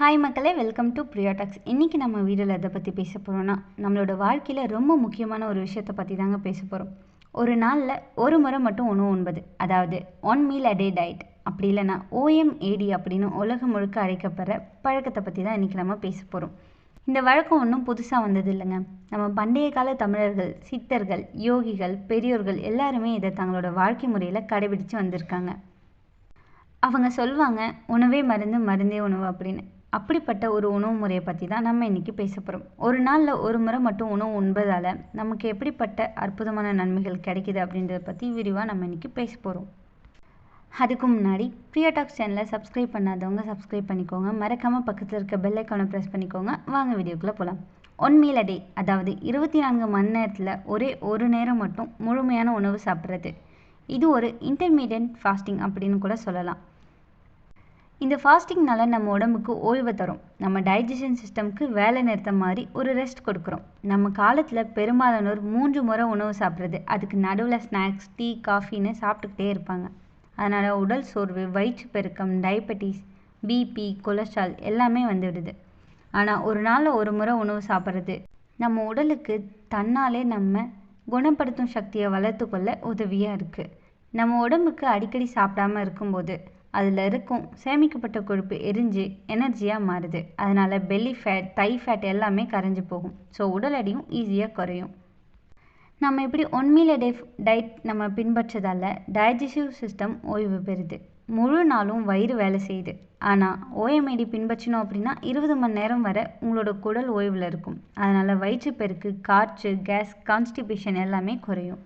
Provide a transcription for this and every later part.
Hi மக்களே welcome to பிரியாடாக்ஸ் இன்றைக்கி நம்ம வீடியோவில் எதை பற்றி பேச போகிறோன்னா நம்மளோட வாழ்க்கையில் ரொம்ப முக்கியமான ஒரு விஷயத்தை பற்றி தாங்க பேச போகிறோம் ஒரு நாளில் ஒரு முறை மட்டும் உணவு உண்பது. அதாவது one meal a day diet அப்படி இல்லைன்னா ஓஎம்ஏடி அப்படின்னு உலகம் முழுக்க அழைக்கப்படுற பழக்கத்தை பற்றி தான் இன்றைக்கி நம்ம பேச போகிறோம் இந்த வழக்கம் ஒன்றும் புதுசாக வந்தது இல்லைங்க. நம்ம பண்டைய கால தமிழர்கள் சித்தர்கள் யோகிகள் பெரியோர்கள் எல்லாருமே இதை தங்களோட வாழ்க்கை முறையில் கடைபிடித்து வந்திருக்காங்க. அவங்க சொல்லுவாங்க உணவே மருந்து மருந்தே உணவு அப்படின்னு. அப்படிப்பட்ட ஒரு உணவு முறையை பற்றி தான் நம்ம இன்றைக்கி பேச போகிறோம் ஒரு நாளில் ஒரு முறை மட்டும் உணவு உண்பதால் நமக்கு எப்படிப்பட்ட அற்புதமான நன்மைகள் கிடைக்குது அப்படின்றத பற்றி விரிவாக நம்ம இன்றைக்கி பேச போகிறோம் அதுக்கு முன்னாடி ப்ரியா டாக்ஸ் சேனலை சப்ஸ்கிரைப் பண்ணாதவங்க சப்ஸ்கிரைப் பண்ணிக்கோங்க. மறக்காமல் பக்கத்தில் இருக்க பெல் ஐக்கானை ப்ரெஸ் பண்ணிக்கோங்க. வாங்க வீடியோக்குள்ளே போகலாம் ஒன் மீல் டே அதாவது இருபத்தி நான்கு மணி நேரத்தில் ஒரே ஒரு நேரம் மட்டும் முழுமையான உணவு சாப்பிட்றது. இது ஒரு இன்டர்மீடியன்ட் ஃபாஸ்டிங் அப்படின்னு கூட சொல்லலாம். இந்த ஃபாஸ்டிங்னால நம்ம உடம்புக்கு ஓய்வை தரும். நம்ம டைஜஷன் சிஸ்டம்க்கு வேலை நிறுத்த மாதிரி ஒரு ரெஸ்ட் கொடுக்குறோம். நம்ம காலத்தில் பெரும்பாலானோர் மூன்று முறை உணவு சாப்பிட்றது. அதுக்கு நடுவில் ஸ்நாக்ஸ் டீ காஃபின்னு சாப்பிட்டுக்கிட்டே இருப்பாங்க. அதனால் உடல் சோர்வு வயிற்று பெருக்கம் டயபெட்டிஸ் பிபி கொலஸ்ட்ரால் எல்லாமே வந்துவிடுது ஆனால் ஒரு நாளில் ஒரு முறை உணவு சாப்பிட்றது நம்ம உடலுக்கு தன்னாலே நம்ம குணப்படுத்தும் சக்தியை வளர்த்துக்கொள்ள உதவியாக இருக்குது நம்ம உடம்புக்கு அடிக்கடி சாப்பிடாம இருக்கும்போது அதில் இருக்கும். சேமிக்கப்பட்ட கொழுப்பு எரிஞ்சு எனர்ஜியாக மாறுது. அதனால் பெல்லி ஃபேட் தை ஃபேட் எல்லாமே கரைஞ்சி போகும். ஸோ உடல் எடையும் ஈஸியாக குறையும். நம்ம இப்படி ஒன்மீல டே டயட் நம்ம பின்பற்றதால டைஜஸ்டிவ் சிஸ்டம் ஓய்வு பெறுது. முழு நாளும் வயிறு வேலை செய்யுது. ஆனால் ஓஎம்ஐடி பின்பற்றினோம் அப்படின்னா இருபது மணி நேரம் வரை உங்களோட குடல் ஓய்வில் இருக்கும். அதனால் வயிற்றுப்பெருக்கு காற்று கேஸ் கான்ஸ்டிபேஷன் எல்லாமே குறையும்.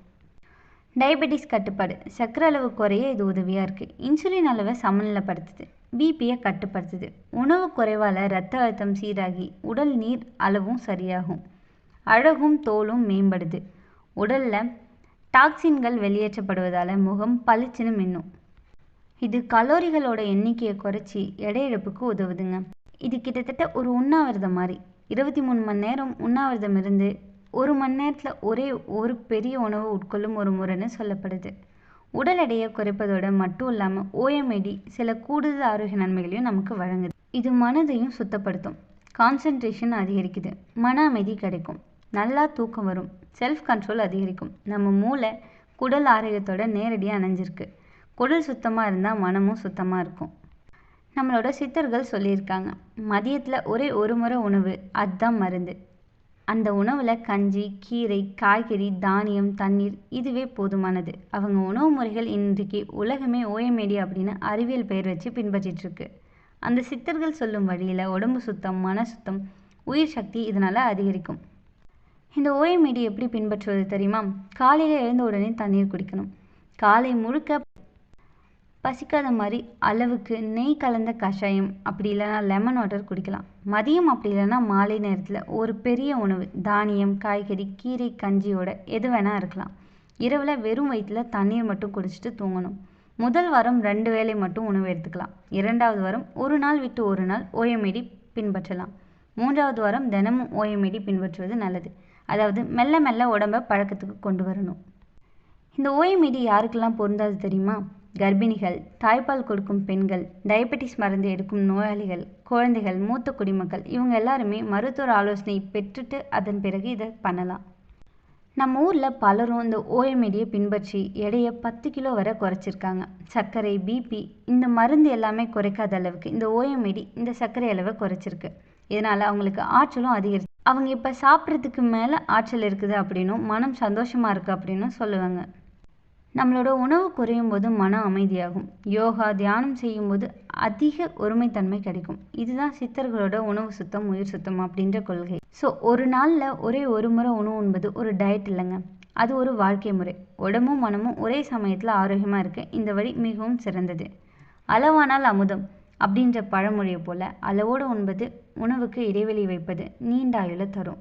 டயபெட்டிஸ் கட்டுப்பாடு. சர்க்கரை அளவு குறைய இது உதவியாக இருக்குது இன்சுலின் அளவை சமநிலைப்படுத்துது. பிபியை கட்டுப்படுத்துது. உணவு குறைவால் ரத்த அழுத்தம் சீராகி உடல் நீர் அளவும் சரியாகும். அழகும் தோலும் மேம்படுது. உடலில் டாக்ஸின்கள் வெளியேற்றப்படுவதால் முகம் பளிச்சுன்னு மின்னும். இது கலோரிகளோட எண்ணிக்கையை குறைச்சி எடை இழப்புக்கு உதவுதுங்க. இது கிட்டத்தட்ட ஒரு உண்ணாவிரதம் மாதிரி. இருபத்தி மூணு மணி நேரம் உண்ணாவிரதம் இருந்து ஒரு மணி நேரத்தில் ஒரே ஒரு பெரிய உணவு உட்கொள்ளும் ஒரு முறைன்னு சொல்லப்படுது. உடல் எடையை குறைப்பதோடு மட்டும் இல்லாமல் ஓஎம்ஐடி சில கூடுதல் ஆரோக்கிய நன்மைகளையும் நமக்கு வழங்குது. இது மனதையும் சுத்தப்படுத்தும். கான்சன்ட்ரேஷன் அதிகரிக்குது. மன அமைதி கிடைக்கும். நல்லா தூக்கம் வரும். செல்ஃப் கண்ட்ரோல் அதிகரிக்கும். நம்ம மூளை குடல் ஆரோக்கியத்தோட நேரடியாக அணைஞ்சிருக்கு. குடல் சுத்தமாக இருந்தால் மனமும் சுத்தமாக இருக்கும். நம்மளோட சித்தர்கள் சொல்லியிருக்காங்க. மதியத்தில் ஒரே ஒரு முறை உணவு அதுதான் மருந்து. அந்த உணவில் கஞ்சி கீரை காய்கறி தானியம் தண்ணீர் இதுவே போதுமானது. அவங்க உணவு முறைகள் இன்றைக்கு உலகமே ஓஎம்ஏடி அப்படின்னு அறிவியல் பெயர் வச்சு பின்பற்றிட்டுருக்கு. அந்த சித்தர்கள் சொல்லும் வழியில் உடம்பு சுத்தம் மன சுத்தம் உயிர் சக்தி இதனால் அதிகரிக்கும். இந்த ஓஎம்ஏடி எப்படி பின்பற்றுவது தெரியுமா? காலையில் எழுந்த உடனே தண்ணீர் குடிக்கணும். காலை முழுக்க பசிக்காத மாதிரி அளவுக்கு நெய் கலந்த கஷாயம் அப்படி இல்லைன்னா லெமன் வாட்டர் குடிக்கலாம். மதியம் அப்படி இல்லைன்னா மாலை நேரத்தில் ஒரு பெரிய உணவு தானியம் காய்கறி கீரை கஞ்சியோட எது வேணால் இருக்கலாம். இரவில் வெறும் வயிற்றில் தண்ணீர் மட்டும் குடிச்சிட்டு தூங்கணும். முதல் வாரம் ரெண்டு வேளை மட்டும் உணவு எடுத்துக்கலாம். இரண்டாவது வாரம் ஒரு நாள் விட்டு ஒரு நாள் ஓயமேடி பின்பற்றலாம். மூன்றாவது வாரம் தினமும் ஓயமேடி பின்பற்றுவது நல்லது. அதாவது மெல்ல மெல்ல உடம்பை பழக்கத்துக்கு கொண்டு வரணும். இந்த ஓஎம்ஏடி யாருக்கெல்லாம் பொருந்தாது தெரியுமா? கர்ப்பிணிகள் தாய்ப்பால் கொடுக்கும் பெண்கள் டயபெட்டிஸ் மருந்து எடுக்கும் நோயாளிகள் குழந்தைகள் மூத்த குடிமக்கள் இவங்க எல்லாருமே மருத்துவர் ஆலோசனை பெற்றுட்டு அதன் பிறகு இதை பண்ணலாம். நம்ம ஊரில் பலரும் இந்த ஓஎம்ஏடியை பின்பற்றி எடையை பத்து கிலோ வரை குறைச்சிருக்காங்க. சர்க்கரை பிபி இந்த மருந்து எல்லாமே குறைக்காத அளவுக்கு இந்த ஓஎம்ஏடி இந்த சர்க்கரை அளவை குறைச்சிருக்கு. இதனால் அவங்களுக்கு ஆற்றலும் அதிகரிச்சு அவங்க இப்போ சாப்பிட்றதுக்கு மேலே ஆற்றல் இருக்குது அப்படின்னும் மனம் சந்தோஷமாக இருக்குது அப்படின்னும் சொல்லுவாங்க. நம்மளோட உணவு குறையும் போது மன அமைதியாகும். யோகா தியானம் செய்யும்போது அதிக ஒருமைத்தன்மை கிடைக்கும். இதுதான் சித்தர்களோட உணவு சுத்தம் உயிர் சுத்தம் அப்படின்ற கொள்கை. ஸோ ஒரு நாளில் ஒரே ஒரு முறை உணவு உண்பது ஒரு டயட் இல்லைங்க. அது ஒரு வாழ்க்கை முறை. உடம்பும் மனமும் ஒரே சமயத்தில் ஆரோக்கியமாக இருக்க இந்த வழி மிகவும் சிறந்தது. அளவானால் அமுதம் அப்படின்ற பழமொழியை போல் அளவோடு உண்பது உணவுக்கு இடைவெளி வைப்பது நீண்ட ஆயுள தரும்.